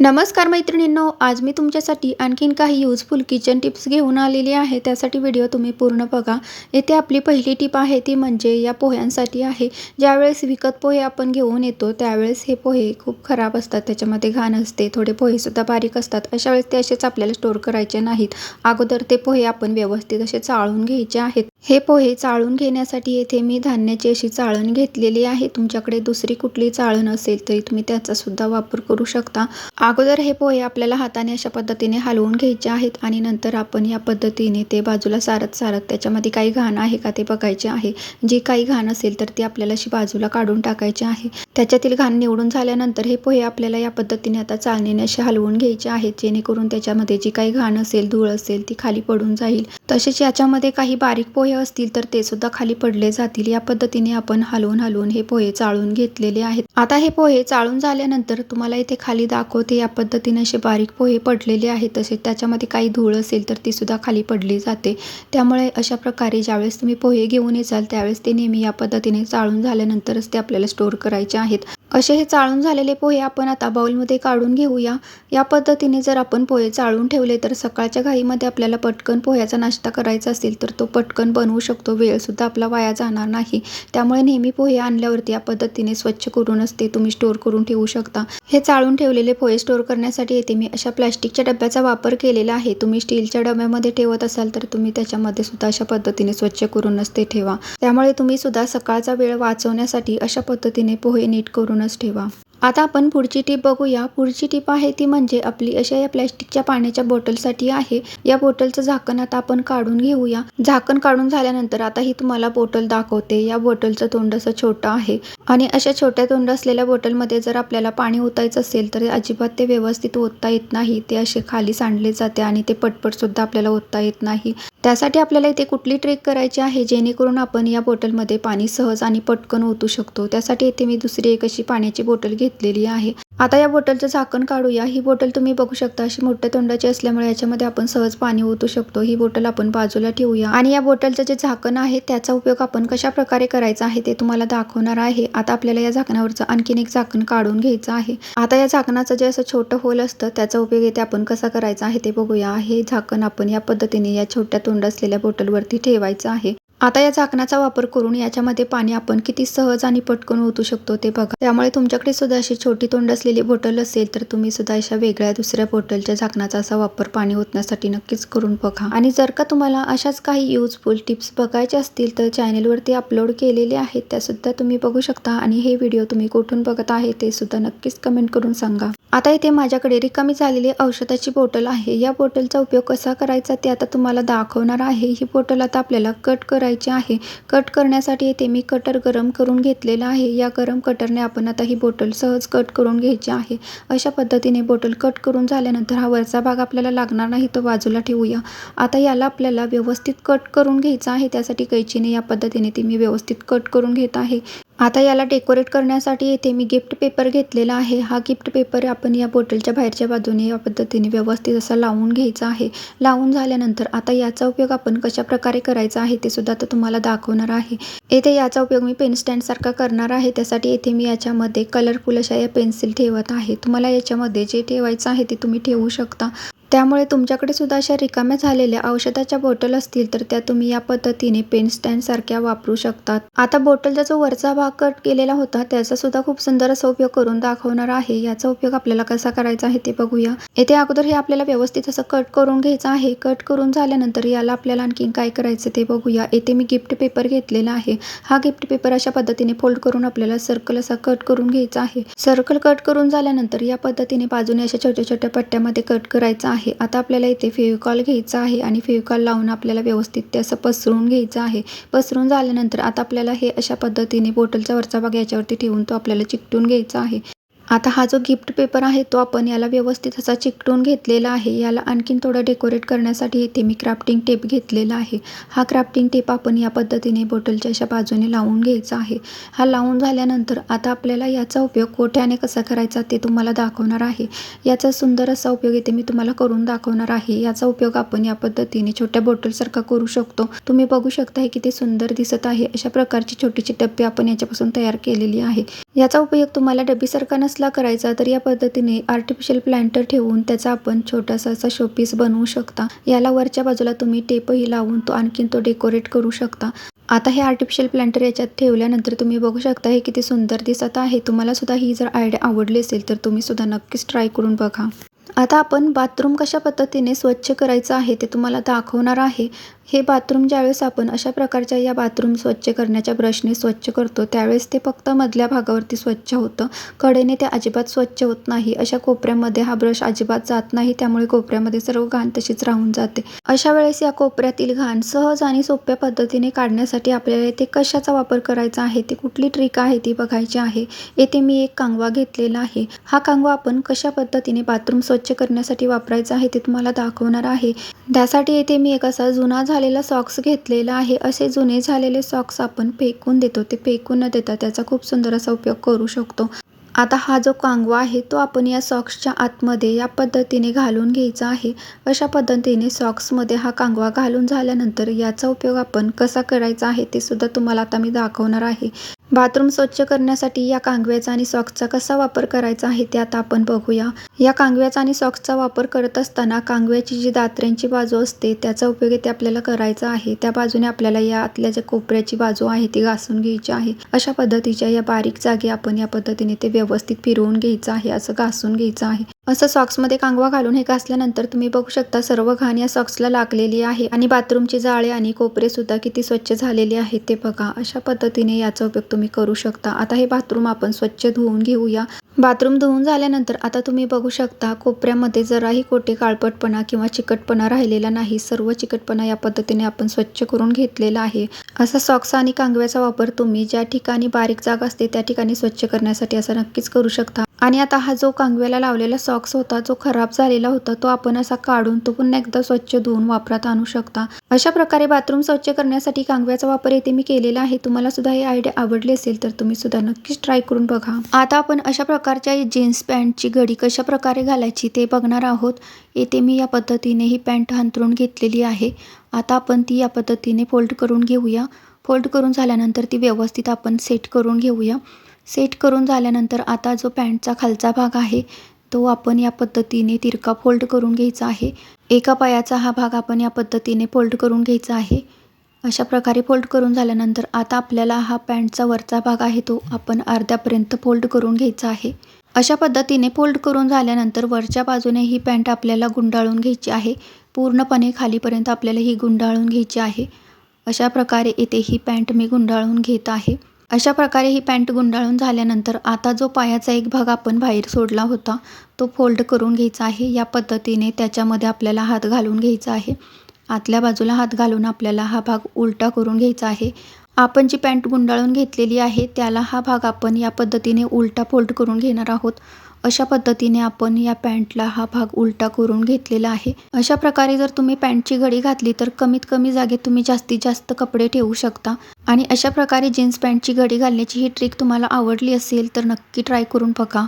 नमस्कार मैत्रिणींनो आज मी तुमच्यासाठी आणखीन काही यूजफुल किचन टिप्स घेऊन आलेली आहे. त्यासाठी व्हिडिओ तुम्ही पूर्ण बघा. येथे आपली पहिली टिप आहे ती म्हणजे या पोह्यांसाठी आहे. ज्यावेळेस विकत पोहे आपण घेऊन येतो त्यावेळेस हे पोहे खूप खराब असतात. त्याच्यामध्ये घाण असते थोडे पोहेसुद्धा बारीक असतात. अशा वेळेस ते असेच आपल्याला स्टोअर करायचे नाहीत. अगोदर ते पोहे आपण व्यवस्थित असे चाळून घ्यायचे आहेत. हे पोहे चाळून घेण्यासाठी येथे मी धान्याची अशी चाळण घेतलेली आहे. तुमच्याकडे दुसरी कुठली चाळण असेल तरी तुम्ही त्याचा सुद्धा वापर करू शकता. अगोदर हे पोहे आपल्याला हाताने अशा पद्धतीने हलवून घ्यायचे आहेत आणि नंतर आपण या पद्धतीने ते बाजूला सारत सारत त्याच्यामध्ये काही घाण आहे का ते बघायचे आहे. जी काही घाण असेल तर ती आपल्याला अशी बाजूला काढून टाकायची आहे. त्याच्यातील घाण निवडून झाल्यानंतर हे पोहे आपल्याला या पद्धतीने आता चालणीने असे हलवून घ्यायचे आहेत. जेणेकरून त्याच्यामध्ये जी काही घाण असेल धूळ असेल ती खाली पडून जाईल. तसेच याच्यामध्ये काही बारीक पोहे असतील तर ते सुद्धा खाली पडले जातील. या पद्धतीने आपण हलवून हलवून हे पोहे चाळून घेतलेले आहेत. आता हे पोहे चाळून झाल्यानंतर तुम्हाला इथे खाली दाखवते या पद्धतीने असे बारीक पोहे पडलेले आहेत. तसेच त्याच्यामध्ये काही धूळ असेल तर ती सुद्धा खाली पडली जाते. त्यामुळे अशा प्रकारे ज्यावेळेस तुम्ही पोहे घेऊन येचाल त्यावेळेस ते नेहमी या पद्धतीने चाळून झाल्यानंतरच ते आपल्याला स्टोअर करायचे आहेत. असे हे चाळून झालेले पोहे आपण आता बाउलमध्ये काढून घेऊया. या पद्धतीने जर आपण पोहे चाळून ठेवले तर सकाळच्या घाईमध्ये आपल्याला पटकन पोह्याचा नाश्ता करायचा असेल तर तो पटकन बनवू शकतो. वेळसुद्धा आपला वाया जाणार नाही. त्यामुळे नेहमी पोहे आणल्यावरती या पद्धतीने स्वच्छ करूनच ते तुम्ही स्टोअर करून ठेवू शकता. हे चाळून ठेवलेले पोहे स्टोअर करण्यासाठी येथे मी अशा प्लॅस्टिकच्या डब्याचा वापर केलेला आहे. तुम्ही स्टीलच्या डब्यामध्ये ठेवत असाल तर तुम्ही त्याच्यामध्ये सुद्धा अशा पद्धतीने स्वच्छ करूनच ते ठेवा. त्यामुळे तुम्ही सुद्धा सकाळचा वेळ वाचवण्यासाठी अशा पद्धतीने पोहे नीट करूनच ठेवा. आता आपण पुढची टीप बघूया. पुढची टीप आहे ती म्हणजे आपली अशा या प्लॅस्टिकच्या पाण्याच्या बॉटलसाठी आहे. या बॉटलचं झाकण आता आपण काढून घेऊया. झाकण काढून झाल्यानंतर आता ही तुम्हाला बॉटल दाखवते. या बॉटलचं तोंड असं छोटं आहे. आणि अशा छोट्या तोंड असलेल्या बॉटलमध्ये जर आपल्याला पाणी ओतायचं असेल तर अजिबात ते व्यवस्थित ओतता येत नाही. ते असे खाली सांडले जाते आणि ते पटपट सुद्धा आपल्याला ओतता येत नाही. त्यासाठी आपल्याला इथे कुठली ट्रेक करायची आहे? जेणेकरून आपण या बॉटलमध्ये पाणी सहज आणि पटकन ओतू शकतो. त्यासाठी इथे मी दुसरी एक अशी पाण्याची बॉटल घेतलेली आहे. आता या बॉटलचं झाकण काढूया. ही बॉटल तुम्ही बघू शकता अशी मोठ्या तोंडाची असल्यामुळे याच्यामध्ये आपण सहज पाणी ओतू शकतो. ही बॉटल आपण बाजूला ठेवूया. आणि या बॉटलचं जे झाकण आहे त्याचा उपयोग आपण कशा प्रकारे करायचा आहे ते तुम्हाला दाखवणार आहे. आता आपल्याला या झाकणावरचं आणखीन एक झाकण काढून घ्यायचं आहे. आता या झाकणाचं जे असं छोटं होल असतं त्याचा उपयोग येते आपण कसा करायचा आहे ते बघूया. हे झाकण आपण या पद्धतीने या छोट्या तोंड असलेल्या बॉटलवरती ठेवायचं आहे. आता या झाकणाचा वापर करून याच्यामध्ये पाणी आपण किती सहज आणि पटकन ओतू शकतो ते बघा. त्यामुळे तुमच्याकडे सुद्धा अशी छोटी तोंड असलेली बॉटल असेल तर तुम्ही सुद्धा अशा वेगळ्या दुसऱ्या बॉटलच्या झाकणाचा असा वापर पाणी ओतण्यासाठी नक्कीच करून बघा. आणि जर का तुम्हाला अशाच काही युजफुल टिप्स बघायच्या असतील तर चॅनेलवरती अपलोड केलेले आहेत त्यासुद्धा तुम्ही बघू शकता. आणि हे व्हिडिओ तुम्ही कुठून बघत आहे ते सुद्धा नक्कीच कमेंट करून सांगा. आता इथे माझ्याकडे रिकामी झालेली औषधाची बॉटल आहे. या बॉटलचा उपयोग कसा करायचा ते आता तुम्हाला दाखवणार आहे. ही बॉटल आता आपल्याला कट करायची आहे. कट करण्यासाठी इथे मी कटर गरम करून घेतलेला आहे. या गरम कटरने आपण आता ही बॉटल सहज कट करून घ्यायची आहे. अशा पद्धतीने बॉटल कट करून झाल्यानंतर हा वरचा भाग आपल्याला लागणार नाही तो बाजूला ठेवूया. आता याला आपल्याला व्यवस्थित कट करून घ्यायचा आहे. त्यासाठी कैचीने या पद्धतीने ती मी व्यवस्थित कट करून घेत आहे. आता याला डेकोरेट करण्यासाठी येथे मी गिफ्ट पेपर घेतलेला आहे. हा गिफ्ट पेपर आपण या बॉटलच्या बाहेरच्या बाजूने या पद्धतीने व्यवस्थित असा लावून घ्यायचा आहे. लावून झाल्यानंतर आता याचा उपयोग आपण कशा प्रकारे करायचा आहे ते सुद्धा आता तुम्हाला दाखवणार आहे. येथे याचा उपयोग मी पेन स्टँडसारखा करणार आहे. त्यासाठी येथे मी याच्यामध्ये कलरफुल अशा या पेन्सिल ठेवत आहे. तुम्हाला याच्यामध्ये जे ठेवायचं आहे ते तुम्ही ठेवू शकता. त्यामुळे तुमच्याकडे सुद्धा अशा रिकाम्या झालेल्या औषधाच्या बॉटल असतील तर त्या तुम्ही या पद्धतीने पेन स्टँड सारख्या वापरू शकतात. आता बॉटलचा जो वरचा भाग कट केलेला होता त्याचा सुद्धा खूप सुंदर असा उपयोग करून दाखवणार आहे. याचा उपयोग आपल्याला कसा करायचा आहे ते बघूया. येथे अगोदर हे आपल्याला व्यवस्थित असं कट करून घ्यायचं आहे. कट करून झाल्यानंतर याला आपल्याला आणखी काय करायचं ते बघूया. येथे मी गिफ्ट पेपर घेतलेला आहे. हा गिफ्ट पेपर अशा पद्धतीने फोल्ड करून आपल्याला सर्कल असा कट करून घ्यायचा आहे. सर्कल कट करून झाल्यानंतर या पद्धतीने बाजूने अशा छोट्या छोट्या पट्ट्यामध्ये कट करायचा आहे. आता आपल्याला इथे फेविकॉल घ्यायचा आहे आणि फेविकॉल लावून आपल्याला व्यवस्थित ते असं पसरून घ्यायचं आहे. पसरून झाल्यानंतर आता आपल्याला हे अशा पद्धतीने बॉटलचा वरचा भाग याच्यावरती ठेवून तो आपल्याला चिकटून घ्यायचा आहे. आता हा जो गिफ्ट पेपर आहे तो आपण याला व्यवस्थित असा चिकटून घेतलेला आहे. याला आणखीन थोडं डेकोरेट करण्यासाठी इथे मी क्राफ्टिंग टेप घेतलेला आहे. हा क्राफ्टिंग टेप आपण या पद्धतीने बॉटलच्या अशा बाजूने लावून घ्यायचा आहे. हा लावून झाल्यानंतर आता आपल्याला याचा उपयोग कोठ्याने कसा करायचा ते तुम्हाला दाखवणार आहे. याचा सुंदर असा उपयोग इथे मी तुम्हाला करून दाखवणार आहे. याचा उपयोग आपण या पद्धतीने छोट्या बॉटलसारखा करू शकतो. तुम्ही बघू शकता हे किती सुंदर दिसत आहे. अशा प्रकारची छोटीशी डब्बे आपण याच्यापासून तयार केलेली आहे. याचा उपयोग तुम्हाला डब्बीसारखा नसला नसला करायचा तर या पद्धतीने आर्टिफिशियल प्लांटर ठेवून त्याचा आपण छोटासा असा शोपीस बनवू शकता. याला वरच्या बाजूला तुम्ही टेपही लावून तो आणखीन तो डेकोरेट करू शकता. आता हे आर्टिफिशियल प्लांटर याच्यात ठेवल्यानंतर तुम्ही बघू शकता हे किती सुंदर दिसत आहे. तुम्हाला सुद्धा ही जर आयडिया आवडली असेल तर तुम्ही सुद्धा नक्कीच ट्राय करून बघा. आता आपण बाथरूम कशा पद्धतीने स्वच्छ करायचं आहे ते तुम्हाला दाखवणार आहे. हे बाथरूम ज्यावेळेस आपण अशा प्रकारच्या या बाथरूम स्वच्छ करण्याच्या ब्रशने स्वच्छ करतो त्यावेळेस ते फक्त मधल्या भागावरती स्वच्छ होतं. कडेने ते अजिबात स्वच्छ होत नाही. अशा कोपऱ्यामध्ये हा ब्रश अजिबात जात नाही त्यामुळे कोपऱ्यामध्ये सर्व घाण तशीच राहून जाते. अशा वेळेस या कोपऱ्यातील घाण सहज आणि सोप्या पद्धतीने काढण्यासाठी आपल्याला येथे कशाचा वापर करायचा आहे ती कुठली ट्रिक आहे ती बघायची आहे. येथे मी एक कांगवा घेतलेला आहे. हा कांगवा आपण कशा पद्धतीने बाथरूम स्वच्छ स्वच्छ करण्यासाठी वापरायचं आहे ते तुम्हाला दाखवणार आहे. त्यासाठी इथे मी एक असा जुना झालेला सॉक्स घेतलेला आहे. असे जुने झालेले सॉक्स आपण फेकून देतो. ते फेकून न देता त्याचा खूप सुंदर असा उपयोग करू शकतो. आता हा जो कांगवा आहे तो आपण या सॉक्सच्या आतमध्ये या पद्धतीने घालून घ्यायचा आहे. अशा पद्धतीने सॉक्समध्ये हा कांगवा घालून झाल्यानंतर याचा उपयोग आपण कसा करायचा आहे ते सुद्धा तुम्हाला आता मी दाखवणार आहे. बाथरूम स्वच्छ करण्यासाठी या कांगव्याचा आणि सॉक्सचा कसा वापर करायचा आहे ते आता आपण बघूया. या कांगव्याचा आणि सॉक्सचा वापर करत असताना कांगव्याची जी दात्र्यांची बाजू असते त्याचा उपयोग इथे आपल्याला करायचा आहे. त्या बाजूने आपल्याला या आतल्या ज्या कोपऱ्याची बाजू आहे ती घासून घ्यायची आहे. अशा पद्धतीच्या या बारीक जागी आपण या पद्धतीने ते व्यवस्थित फिरवून घ्यायचं आहे असं घासून घ्यायचं आहे. असं सॉक्समध्ये कांगवा घालून हे घासल्यानंतर तुम्ही बघू शकता सर्व घाण या सॉक्सला लागलेली आहे. आणि बाथरूमची जाळे आणि कोपरे सुद्धा किती स्वच्छ झालेले आहेत ते बघा. अशा पद्धतीने याचा उपयोग तुम्ही करू शकता. आता हे बाथरूम आपण स्वच्छ धुवून घेऊया. बाथरूम धुवून झाल्यानंतर आता तुम्ही बघू शकता कोपऱ्यामध्ये जराही कोठे काळपटपणा किंवा चिकटपणा राहिलेला नाही. सर्व चिकटपणा या पद्धतीने आपण स्वच्छ करून घेतलेला आहे. असा सॉक्स आणि कांगव्याचा वापर तुम्ही ज्या ठिकाणी बारीक जागा असते त्या ठिकाणी स्वच्छ करण्यासाठी असा नक्कीच करू शकता. आणि आता हा जो कांगव्याला लावलेला सॉक्स होता जो खराब झालेला होता तो आपण असा काढून तो पुन्हा एकदा स्वच्छ धुवून वापरात आणू शकता. अशा प्रकारे बाथरूम स्वच्छ करण्यासाठी कांगव्याचा वापर येथे मी केलेला आहे. तुम्हाला सुद्धा ही आयडिया आवडली असेल तर तुम्ही सुद्धा नक्कीच ट्राय करून बघा. आता आपण अशा प्रकारच्या जीन्स पॅन्टची घडी कशा प्रकारे घालायची ते बघणार आहोत. येथे मी या पद्धतीने ही पॅन्ट हंतरून घेतलेली आहे. आता आपण ती या पद्धतीने फोल्ड करून घेऊया. फोल्ड करून झाल्यानंतर ती व्यवस्थित आपण सेट करून घेऊया. सेट करून झाल्यानंतर आता जो पॅन्टचा खालचा भाग आहे तो आपण या पद्धतीने तिरका फोल्ड करून घ्यायचा आहे. एका पायाचा हा भाग आपण या पद्धतीने फोल्ड करून घ्यायचा आहे. अशा प्रकारे फोल्ड करून झाल्यानंतर आता आपल्याला हा पॅन्टचा वरचा भाग आहे तो आपण अर्ध्यापर्यंत फोल्ड करून घ्यायचा आहे. अशा पद्धतीने फोल्ड करून झाल्यानंतर वरच्या बाजूने ही पॅन्ट आपल्याला गुंडाळून घ्यायची आहे. पूर्णपणे खालीपर्यंत आपल्याला ही गुंडाळून घ्यायची आहे. अशा प्रकारे येथे ही पॅन्ट मी गुंडाळून घेत आहे. अशा प्रकारे ही पॅन्ट गुंडाळून झाल्यानंतर आता जो पायाचा एक भाग आपण बाहेर सोडला होता तो फोल्ड करून घ्यायचा आहे. या पद्धतीने त्याच्यामध्ये आपल्याला हात घालून घ्यायचा आहे. आतल्या बाजूला हात घालून आपल्याला हा भाग उलटा करून घ्यायचा आहे. आपण जी पॅन्ट गुंडाळून घेतलेली आहे त्याला हा भाग आपण या पद्धतीने उलटा फोल्ड करून घेणार आहोत. अशा पद्धतीने आपण या पॅन्टला हा भाग उलटा करून घेतलेला आहे. अशा प्रकारे जर तुम्ही पॅन्टची घडी घातली तर कमीत कमी जागेत तुम्ही जास्तीत जास्त कपडे ठेवू शकता. आणि अशा प्रकारे जीन्स पॅन्टची घडी घालण्याची ही ट्रिक तुम्हाला आवडली असेल तर नक्की ट्राय करून बघा.